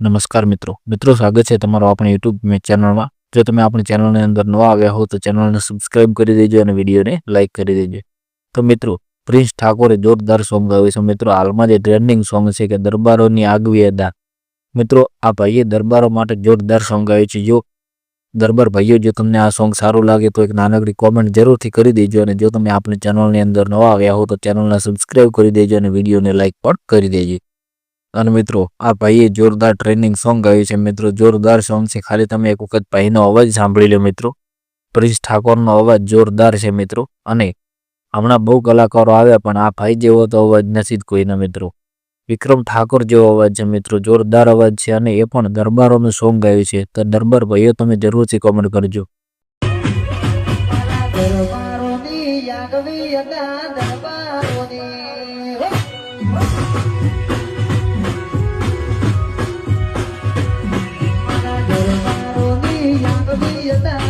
નમસ્કાર મિત્રો. મિત્રો, સ્વાગત છે તમારો આપણી યુટ્યુબ ચેનલમાં. જો તમે આપણી ચેનલની અંદર નવા આવ્યા હો, તો ચેનલને સબસ્ક્રાઇબ કરી દેજો અને વિડીયોને લાઇક કરી દેજો. તો મિત્રો, પ્રિન્સ ઠાકોરે જોરદાર સોંગ ગાયું છે. મિત્રો, હાલમાં જે ટ્રેન્ડિંગ સોંગ છે કે દરબારોની આગવી અદા. મિત્રો, આ ભાઈએ દરબારો માટે જોરદાર સોંગ ગાયું છે. જો દરબાર ભાઈઓ, જો તમને આ સોંગ સારું લાગે, તો એક નાનકડી કોમેન્ટ જરૂરથી કરી દેજો અને જો તમે આપણી ચેનલની અંદર નવા આવ્યા હો, તો ચેનલને સબસ્ક્રાઇબ કરી દેજો અને વિડીયોને લાઇક પણ કરી દેજો. અને મિત્રો, આ ભાઈએ જોરદાર ટ્રેનિંગ સોંગ ગાયું છે. મિત્રો, જોરદાર સોંગ છે. ખાલી તમે એક વખત ભાઈનો અવાજ સાંભળી લો, મિત્રો. પ્રિન્સ ઠાકોરનો અવાજ જોરદાર છે, મિત્રો. અને હમણાં બહુ કલાકારો આવ્યા, પણ આ ભાઈ જેવો તો અવાજ નથી કોઈના, મિત્રો. વિક્રમ ઠાકોર જેવો અવાજ છે, મિત્રો. જોરદાર અવાજ છે અને એ પણ દરબારોનું સોંગ ગાયું છે. તો દરબાર ભાઈઓ, તમે જરૂરથી કોમેન્ટ કરજો. યાગવી અદા